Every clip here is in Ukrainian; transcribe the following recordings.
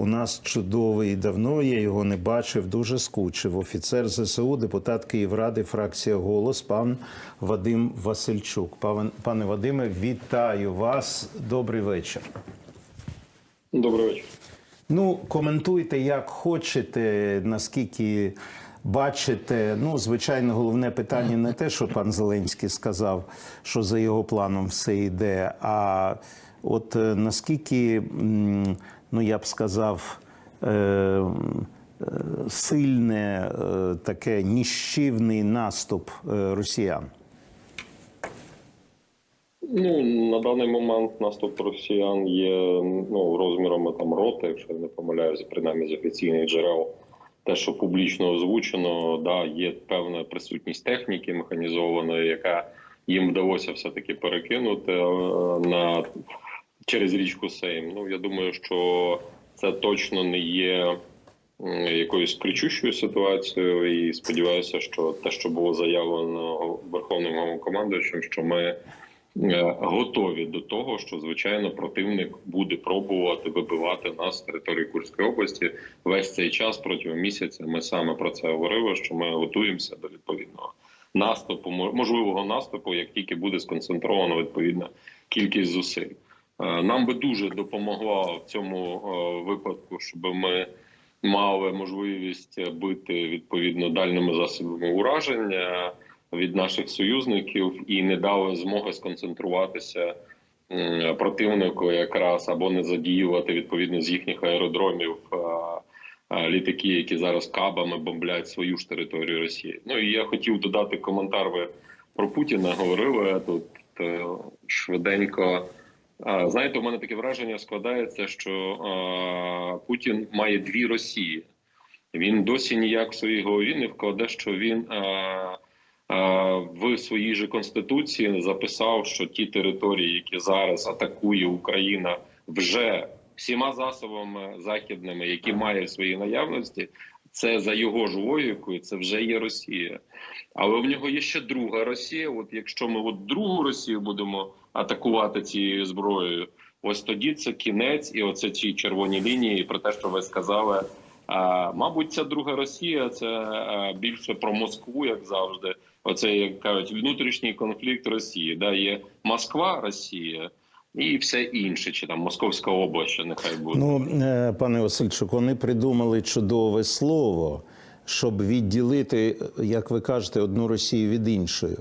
у нас чудовий. Давно я його не бачив, дуже скучив. Офіцер ЗСУ, депутат Київради, фракція Голос, пан Вадим Васильчук. Пане Вадиме, вітаю вас. Добрий вечір. Добрий вечір. Ну, коментуйте, як хочете, наскільки бачите. Ну, звичайно, головне питання не те, що пан Зеленський сказав, що за його планом все йде, а от е, наскільки, ну я б сказав, е, сильне е, таке ніщівний наступ е, росіян. Ну на даний момент наступ росіян є ну розмірами там роти, якщо я не помиляюся, принаймні з офіційних джерел. Те, що публічно озвучено, да, є певна присутність техніки механізованої, яка їм вдалося все таки перекинути е, на через річку Сейм. Ну я думаю, що це точно не є якоюсь кричущою ситуацією, і сподіваюся, що те, що було заявлено верховним головнокомандуючим, що ми е, готові до того, що звичайно противник буде пробувати вибивати нас з території Курської області весь цей час протягом місяця. Ми саме про це говорили. Що ми готуємося до відповідного наступу, мо- можливого наступу, як тільки буде сконцентровано відповідна кількість зусиль. Е, Нам би дуже допомогло в цьому е, випадку, щоб ми мали можливість бити відповідно дальними засобами ураження від наших союзників і не дали змоги сконцентруватися противнику, якраз або не задіювати відповідно з їхніх аеродромів е, літаки, які зараз кабами бомблять свою ж територію Росії. Ну і я хотів додати коментар. Ви про Путіна говорили тут швиденько. Знаєте, у мене таке враження складається, що а, Путін має дві Росії. Він досі ніяк в своїй голові не вкладе, що він а, а, в своїй же конституції записав, що ті території, які зараз атакує Україна, вже всіма засобами західними, які має в своїй наявності, це за його ж логікою, це вже є Росія. Але в нього є ще друга Росія. От якщо ми от другу Росію будемо атакувати цією зброєю, ось тоді це кінець, і оце ці червоні лінії. Про те, що ви сказали. А, мабуть, ця друга Росія це а, більше про Москву, як завжди. Оце як кажуть, внутрішній конфлікт Росії. Да, є Москва, Росія і все інше, чи там Московська область, ще нехай буде. Ну, е, пане Васильчук, вони придумали чудове слово, щоб відділити, як ви кажете, одну Росію від іншої.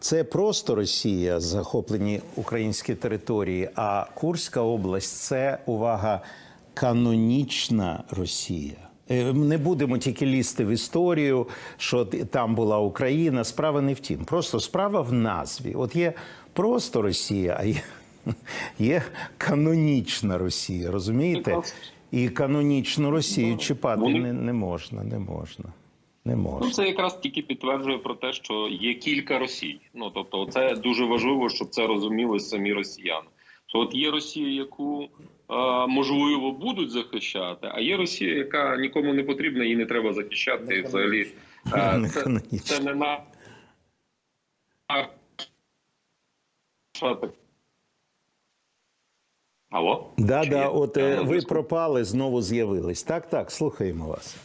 Це просто Росія, захоплені українські території, а Курська область це увага, канонічна Росія. Е, Не будемо тільки лізти в історію, що там була Україна. Справа не в тім. Просто справа в назві. От є просто Росія, а є, є канонічна Росія. Розумієте? І канонічну Росію чіпати не, не можна, не можна. Не Ну, це якраз тільки підтверджує про те, що є кілька Росій. Ну тобто, це дуже важливо, щоб це розуміли самі росіяни. Що от є Росія, яку е, можливо будуть захищати, а є Росія, яка нікому не потрібна, її не треба захищати. І взагалі е, Не це, це не на а, так? Алло? Да, Чи да, є? от Я е, на ви зв'язку. пропали, знову з'явились. Так, так, слухаємо вас.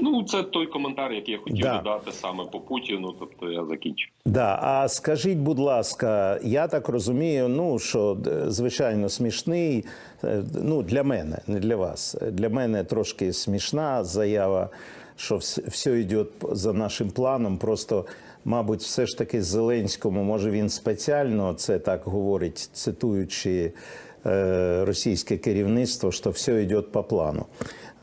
Ну, це той коментар, який я хотів Да. додати саме по Путіну. Тобто я закінчив. Да, а скажіть, будь ласка, я так розумію, ну що д- звичайно смішний. е, Ну для мене, не для вас. Для мене трошки смішна заява, що вс- все йде за нашим планом. Просто, мабуть, все ж таки Зеленському, може він спеціально це так говорить, цитуючи е, російське керівництво, що все йде по плану.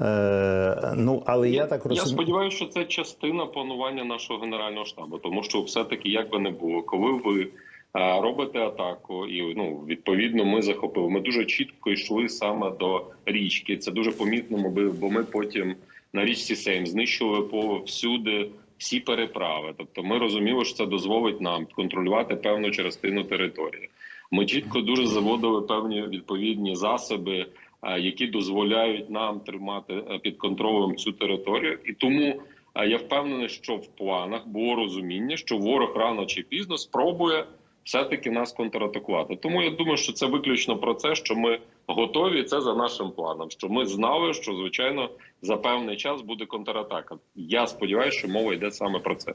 Е, ну, але я, так Я розумію. сподіваюся, що це частина планування нашого генерального штабу, тому що все-таки як би не було, коли ви е, робите атаку, і ну відповідно ми захопили. Ми дуже чітко йшли саме до річки. Це дуже помітно, бо ми- бо ми потім на річці Сейм знищили повсюди всі переправи. Тобто, ми розуміли, що це дозволить нам контролювати певну частину території. Ми чітко дуже заводили певні відповідні засоби, е, які дозволяють нам тримати е, під контролем цю територію, і тому е, я впевнений, що в планах було розуміння, що ворог рано чи пізно спробує все таки нас контратакувати. Тому я думаю, що це виключно про це, що ми готові. Це за нашим планом. Що ми знали, що звичайно за певний час буде контратака. Я сподіваюся, що мова йде саме про це.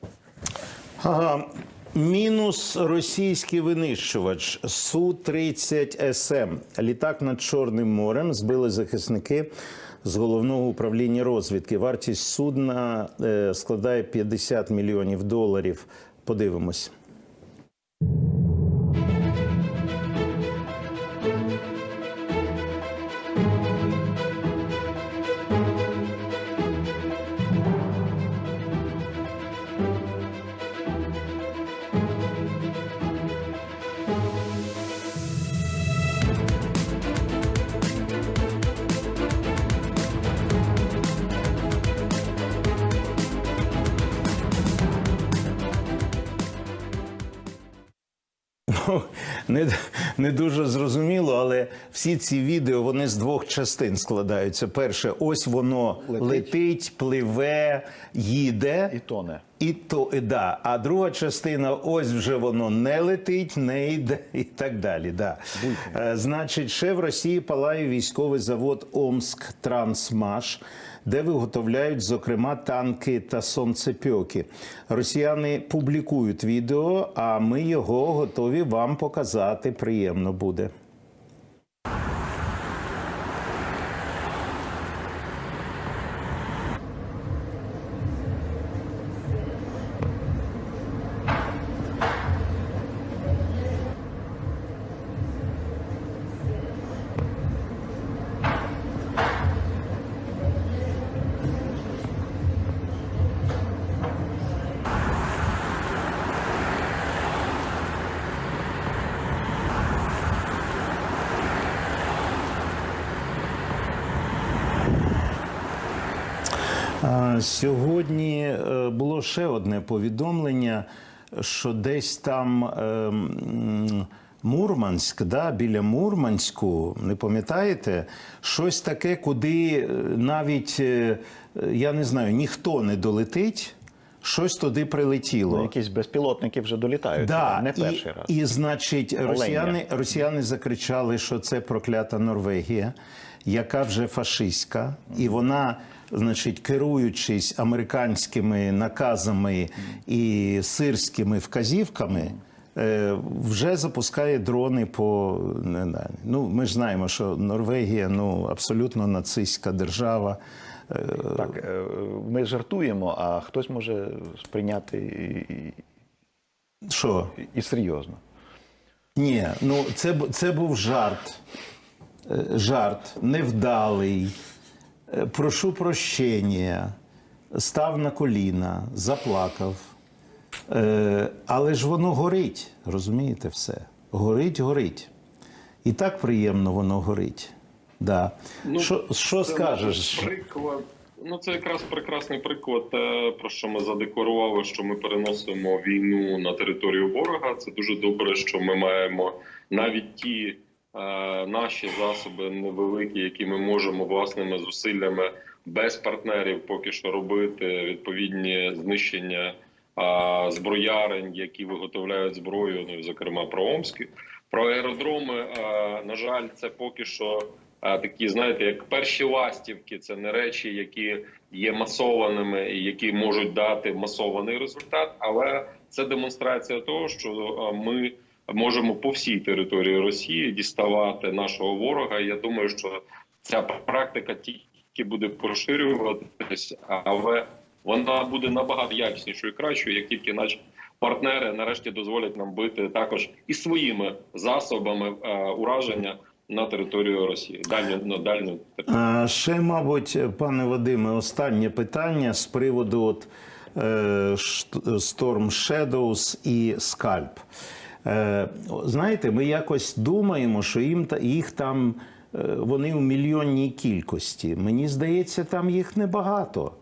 Ага. Мінус російський винищувач Су-30 СМ. Літак над Чорним морем збили захисники з головного управління розвідки. Вартість судна е, складає 50 мільйонів доларів. Подивимось. Ну, не, не дуже зрозуміло, але всі ці відео вони з двох частин складаються. Перше, ось воно летить, Летить. пливе, їде. І тоне. І то і да. А друга частина, ось вже воно не летить, не йде і так далі. Да. Е, значить, ще в Росії палає військовий завод Омск Трансмаш, де виготовляють, зокрема, танки та сонцепьоки. Росіяни публікують відео, а ми його готові вам показати. Приємно буде. Сьогодні е, було ще одне повідомлення, що десь там е, Мурманськ, да, біля Мурманську, не пам'ятаєте, щось таке, куди е, навіть я не знаю, ніхто не долетить, щось туди прилетіло. Ну, якісь безпілотники вже долітають. Да, не перший і, раз. І, значить, росіяни, росіяни закричали, що це проклята Норвегія, яка вже фашистська, і вона, значить, керуючись американськими наказами і сирськими вказівками. е, Вже запускає дрони по. Ну, ми ж знаємо, що Норвегія ну абсолютно нацистська держава. Е, Так, е, ми жартуємо, а хтось може сприйняти і, Що? і серйозно. Ні, ну це, це був жарт. Жарт невдалий. Е, Прошу прощення. Став на коліна, заплакав. Е, Але ж воно горить, розумієте все? Горить, горить. І так приємно воно горить. Да. Ну, що що Це скажеш? Приклад. Ну, це якраз прекрасний приклад, те, про що ми задекларували, що ми переносимо війну на територію ворога. Це дуже добре, що ми маємо навіть ті наші засоби невеликі, які ми можемо власними зусиллями без партнерів поки що робити відповідні знищення е, зброярень, які виготовляють зброю, ну зокрема про Омські. Про аеродроми, е, на жаль, це поки що такі, знаєте, як перші ластівки, це не речі, які є масованими і які можуть дати масований результат, але це демонстрація того, що ми можемо по всій території Росії діставати нашого ворога. Я думаю, що ця практика тільки буде поширюватися, але вона буде набагато якіснішою і кращою, як тільки наші партнери нарешті дозволять нам бити також і своїми засобами е, ураження на територію Росії. Дальню на дальню територію. Ще, мабуть, пане Вадиме, останнє питання з приводу от, е, Storm Shadows і Scalp. Е, знаєте, ми якось думаємо, що їм їх там е, вони у мільйонній кількості. Мені здається, там їх небагато.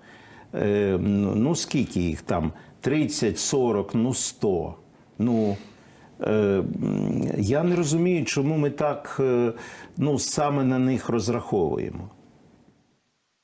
Е, ну, ну скільки їх там? 30, 40, ну 100. Ну. Я не розумію, чому ми так ну, саме на них розраховуємо.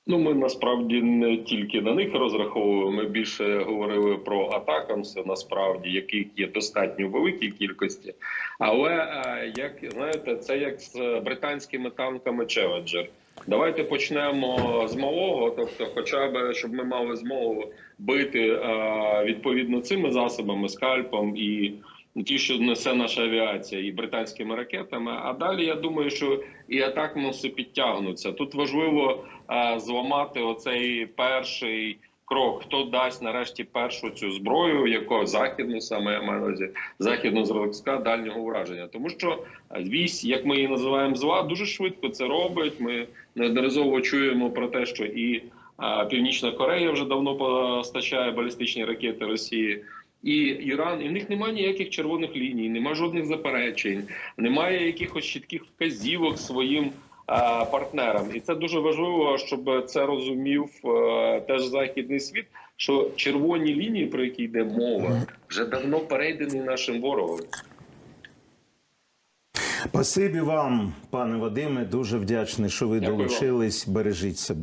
Ну, ми насправді не тільки на них розраховуємо. Ми більше говорили про атакамси, насправді, яких є достатньо великій кількості. Але е, як знаєте, це як з британськими танками Челенджер. Давайте почнемо з малого, тобто, хоча б щоб ми мали змогу бити е, відповідно цими засобами, скальпом і ті, що несе наша авіація, і британськими ракетами. А далі я думаю, що і атакмуси підтягнуться. Тут важливо е, зламати оцей перший крок. Хто дасть нарешті першу цю зброю, яку західну саме я маю увазі, західну зразка дальнього ураження, тому що вісь, як ми її називаємо, зла дуже швидко це робить. Ми неодноразово чуємо про те, що і е, Північна Корея вже давно постачає балістичні ракети Росії. І Іран, і в них немає ніяких червоних ліній, немає жодних заперечень, немає якихось чітких вказівок своїм е, партнерам. І це дуже важливо, щоб це розумів е, теж західний світ. Що червоні лінії, про які йде мова, вже давно перейдені нашим ворогом. Спасибі вам, пане Вадиме. Дуже вдячний, що ви Дякую вам. долучились. Бережіть себе.